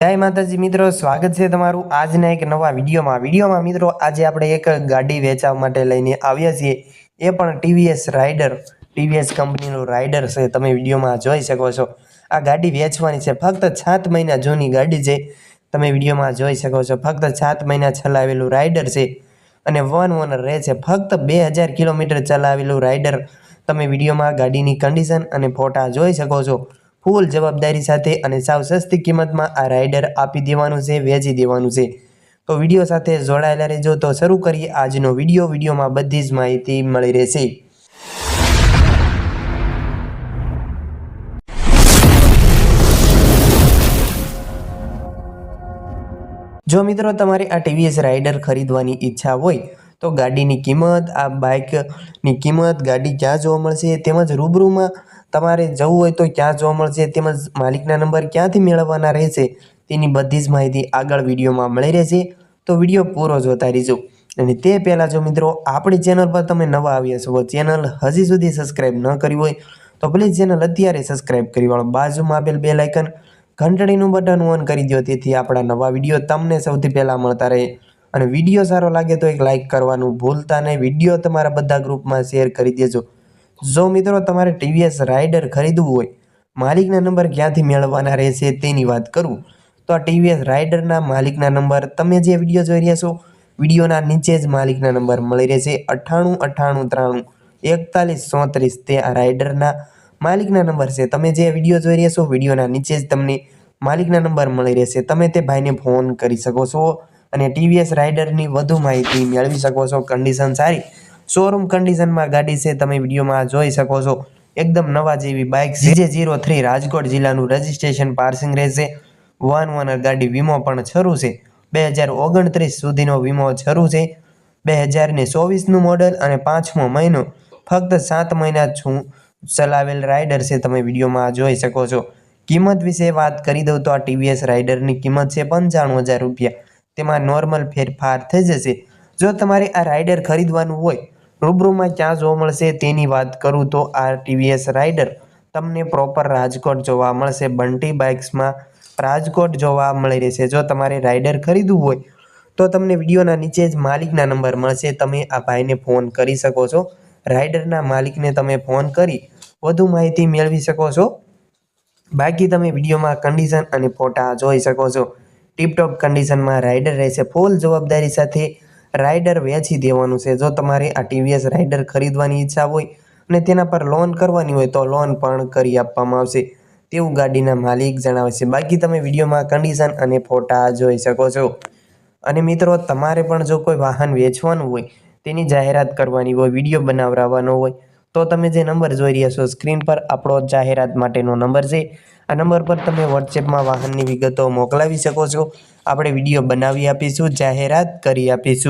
જય માતાજી મિત્રો, સ્વાગત છે તમારું આજના એક નવા વિડીયોમાં. વિડીયોમાં મિત્રો, આજે આપણે એક ગાડી વેચવા માટે લઈને આવ્યા છીએ. એ પણ ટીવીએસ રાઇડર, ટીવીએસ કંપનીનું રાઇડર છે. તમે વિડીયોમાં જોઈ શકો છો. આ ગાડી વેચવાની છે. ફક્ત સાત મહિના જૂની ગાડી છે. તમે વિડીયોમાં જોઈ શકો છો. ફક્ત સાત મહિના ચલાવેલું રાઇડર છે. અને વન ઓનર રહે છે. ફક્ત બે હજાર કિલોમીટર ચલાવેલું રાઇડર. તમે વિડીયોમાં ગાડીની કન્ડિશન અને ફોટા જોઈ શકો છો. ફૂલ જવાબદારી સાથે અને સાવ સસ્તી કિંમતમાં આ રાઇડર આપી દેવાનું છે, વેચી દેવાનું છે. તો વીડિયો સાથે જોડાયેલા રહેજો. તો શરૂ કરીએ આજનો વીડિયો વિડીયોમાં બધી જ માહિતી મળી રહેશે. જો મિત્રો તમારે આ ટીવીએસ રાઇડર ખરીદવાની ઈચ્છા હોય, તો ગાડીની કિંમત, આ બાઇકની કિંમત, ગાડી ક્યાં જોવા મળશે, તેમજ રૂબરૂમાં તમારે જવું હોય તો ક્યાં જોવા મળશે, તેમજ માલિકના નંબર ક્યાંથી મેળવવાના રહેશે, તેની બધી જ માહિતી આગળ વિડીયોમાં મળી રહેશે. તો વીડિયો પૂરો જોતા રહેજો. અને તે પહેલાં જો મિત્રો, આપણી ચેનલ પર તમે નવા આવ્યા છો, ચેનલ હજી સુધી સબસ્ક્રાઈબ ન કરી હોય, તો પ્લીઝ ચેનલ અત્યારે સબસ્ક્રાઈબ કરી વાળો બાજુમાં આપેલ બે લાઇકન ઘંટડીનું બટન ઓન કરી દો તેથી આપણા નવા વીડિયો તમને સૌથી પહેલાં મળતા રહે. અને વીડિયો સારો લાગે તો એક લાઇક કરવાનું ભૂલતા નહીં, વીડિયો તમારા બધા ગ્રુપમાં શેર કરી દેજો. જો મિત્રો તમારે ટીવીએસ રાઇડર ખરીદવું હોય, માલિકના નંબર ક્યાંથી મેળવવાના રહેશે તેની વાત કરું. તો આ ટીવીએસ રાઇડરના માલિકના નંબર તમે જે વીડિયો જોઈ રહ્યા છો, વિડીયોના નીચે જ માલિકના નંબર મળી રહેશે અઠ્ઠાણું અઠ્ઠાણું, ત્રાણું, એકતાલીસ, ચોત્રીસ તે આ રાઇડરના માલિકના નંબર છે. તમે જે વીડિયો જોઈ રહ્યા છો, વિડીયોના નીચે જ તમને માલિકના નંબર મળી રહેશે. તમે તે ભાઈને ફોન કરી શકો છો અને ટીવીએસ રાઇડરની વધુ માહિતી મેળવી શકો છો. કન્ડિશન સારી શોરૂમ કન્ડિશનમાં ગાડી છે, તમે વિડીયોમાં જોઈ શકો છો. એકદમ નવા જેવી બાઇક જે જીરો થ્રી રાજકોટ જિલ્લાનું રજિસ્ટ્રેશન પાર્સિંગ રહેશે. વન ઓનર ગાડી વીમો પણ શરૂ છે. બે હજાર ઓગણત્રીસ સુધીનો વીમો શરૂ છે. બે હજાર ને ચોવીસનું મોડલ અને પાંચમો મહિનો. ફક્ત સાત મહિના છું ચલાવેલ રાઇડર છે, તમે વિડીયોમાં જોઈ શકો છો. કિંમત વિશે વાત કરી દઉં તો આ ટીવીએસ રાઇડરની કિંમત છે પંચાણું હજાર રૂપિયા. તેમાં નોર્મલ ફેરફાર થઈ જશે. જો તમારે આ રાઇડર ખરીદવાનું હોય રૂબરૂમાં ક્યાં જોવા મળશે તેની વાત કરું તો આ ટીવીએસ રાઇડર તમને પ્રોપર રાજકોટ જોવા મળશે. બંટી બાઇક્સમાં રાજકોટ જોવા મળી રહેશે. જો તમારે રાઇડર ખરીદવું હોય તો તમને વિડીયોના નીચે જ માલિકના નંબર મળશે. તમે આ ભાઈને ફોન કરી શકો છો. રાઇડરના માલિકને તમે ફોન કરી વધુ માહિતી મેળવી શકો છો. બાકી તમે વિડીયોમાં કન્ડિશન અને ફોટા જોઈ શકો છો. ટીપટોપ કન્ડિશનમાં રાઇડર રહેશે. ફૂલ જવાબદારી સાથે રાઇડર વેચી દેવાનું છે. જો તમારે આ ટીવીએસ રાઇડર ખરીદવાની ઈચ્છા હોય અને તેના પર લોન કરવાની હોય તો લોન પણ કરી આપવામાં આવશે. તેવું ગાડીના માલિક જણાવે છે. બાકી તમે વિડીયોમાં કન્ડિશન અને ફોટા જોઈ શકો છો. અને મિત્રો, તમારે પણ જો કોઈ વાહન વેચવાનું હોય, તેની જાહેરાત કરવાની હોય, વીડિયો બનાવરાવવાનો હોય, તો તમે જે નંબર જોઈ રહ્યા છો, સ્ક્રીન પર આપણો જાહેરાત માટેનો નંબર છે. આ નંબર પર તમે વોટ્સએપમાં વાહનની વિગતો મોકલાવી શકો છો. આપણે વીડિયો બનાવી આપીશું, જાહેરાત કરી આપીશું.